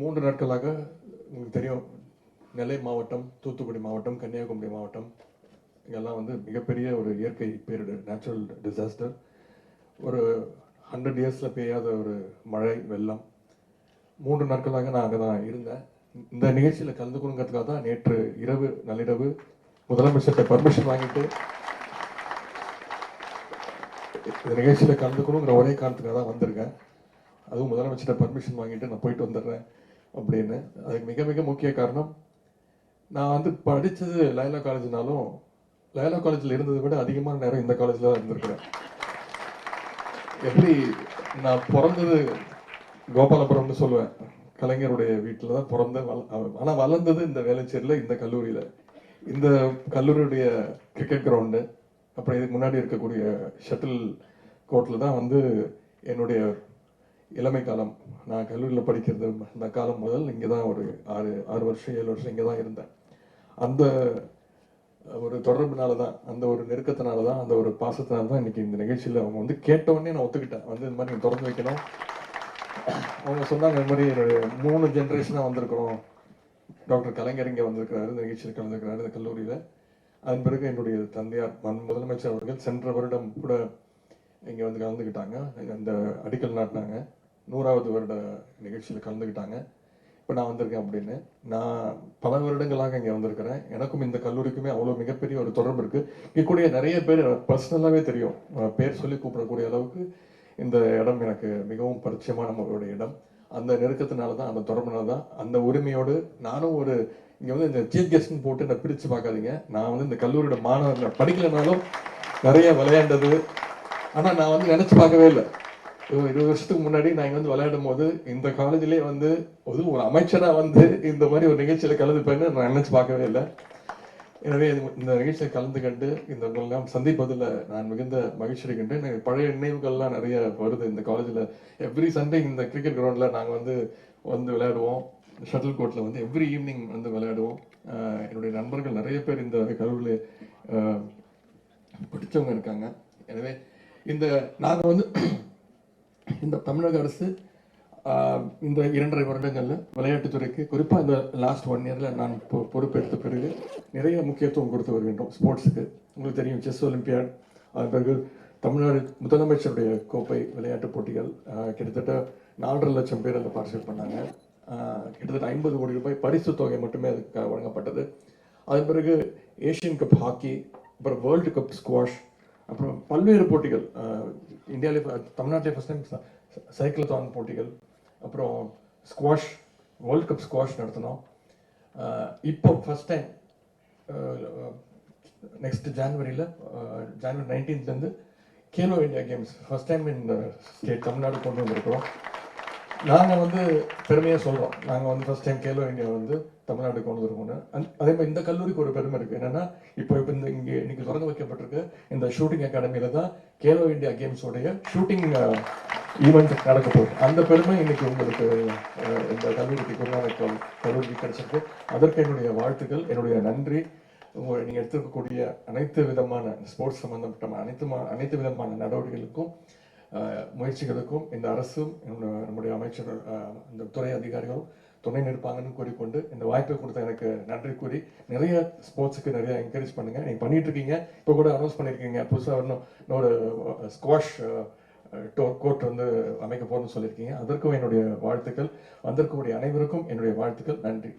மூன்று நாட்களாக உங்களுக்கு தெரியும் நெல்லை மாவட்டம் தூத்துக்குடி மாவட்டம் கன்னியாகுமரி மாவட்டம் இங்கெல்லாம் வந்து மிகப்பெரிய ஒரு இயற்கை பேரிடர் நேச்சுரல் டிசாஸ்டர் ஒரு ஹண்ட்ரட் இயர்ஸில் பெய்யாத ஒரு மழை வெள்ளம். மூன்று நாட்களாக நான் அங்கே தான் இருந்தேன். இந்த நிகழ்ச்சியில் கலந்துக்கணுங்கிறதுக்காக தான் நேற்று இரவு நள்ளிரவு முதலமைச்சர்கிட்ட பர்மிஷன் வாங்கிட்டு இந்த நிகழ்ச்சியில் கலந்துக்கணுங்கிற ஒரே காரணத்துக்காக தான் வந்திருக்கேன். அதுவும் முதலமைச்சர்கிட்ட பர்மிஷன் வாங்கிட்டு நான் போயிட்டு வந்துடுறேன். அப்படின்னு. அதுக்கு மிக மிக முக்கிய காரணம். நான் வந்து படித்தது லைலா காலேஜ்னாலும் லைலா காலேஜில் இருந்ததை விட அதிகமான நேரம் இந்த காலேஜில் தான் இருந்திருக்கிறேன். எப்படி நான் பிறந்தது கோபாலபுரம்னு சொல்லுவேன். கலைஞருடைய வீட்டில் தான் பிறந்த ஆனால் வளர்ந்தது இந்த வேலைச்சேரியில் இந்த கல்லூரியில். இந்த கல்லூரியுடைய கிரிக்கெட் கிரவுண்டு அப்புறம் இதுக்கு முன்னாடி இருக்கக்கூடிய ஷட்டில் கோர்ட்டில் தான் வந்து என்னுடைய இளமை காலம். நான் கல்லூரியில் படிக்கிறது அந்த காலம் முதல் இங்கே தான் ஒரு ஆறு ஆறு வருஷம் ஏழு வருஷம் இங்கே தான் இருந்தேன். அந்த ஒரு தொடர்புனால தான் அந்த ஒரு நெருக்கத்தினால தான் அந்த ஒரு பாசத்தினால தான் இன்னைக்கு இந்த நிகழ்ச்சியில் அவங்க வந்து கேட்டவொடனே நான் ஒத்துக்கிட்டேன். வந்து இந்த மாதிரி நீங்கள் திறந்து வைக்கணும். அவங்க சொன்னாங்க இந்த மாதிரி மூணு ஜென்ரேஷனாக வந்திருக்கிறோம். டாக்டர் கலைஞர் இங்கே வந்திருக்கிறாரு இந்த நிகழ்ச்சியில் கலந்துருக்கிறாரு இந்த கல்லூரியில். அதன் பிறகு என்னுடைய தந்தையார் மண் முதலமைச்சர் அவர்கள் சென்ற வருடம் கூட இங்கே வந்து கலந்துக்கிட்டாங்க. அந்த அடிக்கல் நாட்டினாங்க. நூறாவது வருட நிகழ்ச்சியில் கலந்துக்கிட்டாங்க. இப்போ நான் வந்திருக்கேன் அப்படின்னு. நான் பல வருடங்களாக இங்கே வந்திருக்கிறேன். எனக்கும் இந்த கல்லூரிக்குமே அவ்வளோ மிகப்பெரிய ஒரு தொடர்பு இருக்குது இங்கே கூடிய நிறைய பேர் பர்சனலாகவே தெரியும். பேர் சொல்லி கூப்பிடக்கூடிய அளவுக்கு இந்த இடம் எனக்கு மிகவும் பரிச்சயமான ஒரு இடம். அந்த நெருக்கத்தினால தான் அந்த தொடர்புனால தான் அந்த உரிமையோடு நானும் ஒரு இங்கே வந்து இந்த சீஃப் கெஸ்ட்னு போட்டு என்னை பிரித்து பார்க்காதீங்க. நான் வந்து இந்த கல்லூரியோட மாணவர்கள் படிக்கலைனாலும் நிறைய விளையாண்டது ஆனால் நான் வந்து நினச்சி பார்க்கவே இல்லை. இருபது இருபது வருஷத்துக்கு முன்னாடி நான் இங்கே வந்து விளையாடும் போது இந்த காலேஜ்லேயே வந்து ஒரு ஒரு அமைச்சராக வந்து இந்த மாதிரி ஒரு நிகழ்ச்சியில் கலந்துப்பேன்னு நான் நினச்சி பார்க்கவே இல்லை. எனவே இது- இந்த நிகழ்ச்சியில் கண்டு இந்த உங்களெல்லாம் சந்திப்பதில் நான் மிகுந்த மகிழ்ச்சி அடைகின்றேன் எனக்கு பழைய நினைவுகள்லாம் நிறைய வருது இந்த காலேஜில். எவ்ரி சண்டே இந்த கிரிக்கெட் கிரவுண்டில் நாங்கள் வந்து வந்து விளையாடுவோம். ஷட்டில் கோர்ட்டில் வந்து எவ்ரி ஈவினிங் வந்து விளையாடுவோம். என்னுடைய நண்பர்கள் நிறைய பேர் இந்த கருவில் படித்தவங்க இருக்காங்க. எனவே இந்த நாங்கள் வந்து இந்த தமிழக அரசு இந்த இரண்டரை வருடங்களில் விளையாட்டுத்துறைக்கு குறிப்பாக இந்த லாஸ்ட் ஒன் இயரில் நான் பொ- பொறுப்பெடுத்த பிறகு நிறைய முக்கியத்துவம் கொடுத்து வருகின்றோம் ஸ்போர்ட்ஸுக்கு. உங்களுக்கு தெரியும் செஸ் ஒலிம்பியாட் அதன் பிறகு தமிழ்நாடு முதலமைச்சருடைய கோப்பை விளையாட்டுப் போட்டிகள் கிட்டத்தட்ட நாலரை லட்சம் பேர் அதில் பார்ட்டிசிபேட் பண்ணாங்க. கிட்டத்தட்ட ஐம்பது கோடி ரூபாய் பரிசு தொகை மட்டுமே அதுக்கு வழங்கப்பட்டது. அதன் பிறகு ஏஷியன் கப் ஹாக்கி அப்புறம் வேர்ல்டு கப் ஸ்குவாஷ் அப்புறம் பல்வேறு போட்டிகள் இந்தியாவிலே தமிழ்நாட்டிலே ஃபஸ்ட் டைம் சைக்கிளத்தான் போட்டிகள் அப்புறம் ஸ்குவாஷ் வேர்ல்ட் கப் ஸ்குவாஷ் நடத்தினோம். இப்போ ஃபஸ்ட் டைம் நெக்ஸ்ட் ஜான்வரியில் January நைன்டீன்த்லேருந்து Khelo India games first time in state Tamil Nadu கொண்டு வந்திருக்கிறோம். நாங்கள் வந்து பெருமையாக சொல்கிறோம் நாங்கள் வந்து ஃபஸ்ட் டைம் கேலோ இந்தியா வந்து தமிழ்நாடு கொண்டு வந்திருக்கோம்னு. அதே மாதிரி இந்த கல்லூரிக்கு ஒரு பெருமை இருக்குது என்னென்னா இப்போ இப்போ இந்த இங்கே இன்னைக்கு திறந்து வைக்கப்பட்டிருக்கு இந்த ஷூட்டிங் அகாடமியில தான் கேலோ இந்தியா கேம்ஸோடைய ஷூட்டிங் ஈவெண்ட் நடக்க போகுது. அந்த பெருமை இன்னைக்கு உங்களுக்கு இந்த கல்லூரிக்கு குருநானக் கல்லூரிக்கு கிடைச்சிருக்கு. அதற்கு என்னுடைய வாழ்த்துக்கள் என்னுடைய நன்றி. உங்கள் நீங்கள் எடுத்துக்கக்கூடிய அனைத்து விதமான ஸ்போர்ட்ஸ் சம்பந்தப்பட்ட அனைத்து அனைத்து விதமான நடவடிக்கைகளுக்கும் முயற்சிகளுக்கும் இந்த அரசும் என்னோட நம்முடைய அமைச்சர்கள் இந்த துறை அதிகாரிகளும் துணை நிற்பாங்கன்னு கூறிக்கொண்டு இந்த வாய்ப்பை கொடுத்த எனக்கு நன்றி கூறி நிறைய ஸ்போர்ட்ஸுக்கு நிறைய என்கரேஜ் பண்ணுங்க. நீங்க பண்ணிட்டு இருக்கீங்க இப்போ கூட அனௌன்ஸ் பண்ணியிருக்கீங்க புதுசாக இன்னும் இன்னொரு ஸ்குவாஷ் கோர்ட் வந்து அமைக்க போகணும்னு சொல்லியிருக்கீங்க அதற்கும் என்னுடைய வாழ்த்துக்கள். வந்திருக்கக்கூடிய அனைவருக்கும் என்னுடைய வாழ்த்துக்கள். நன்றி.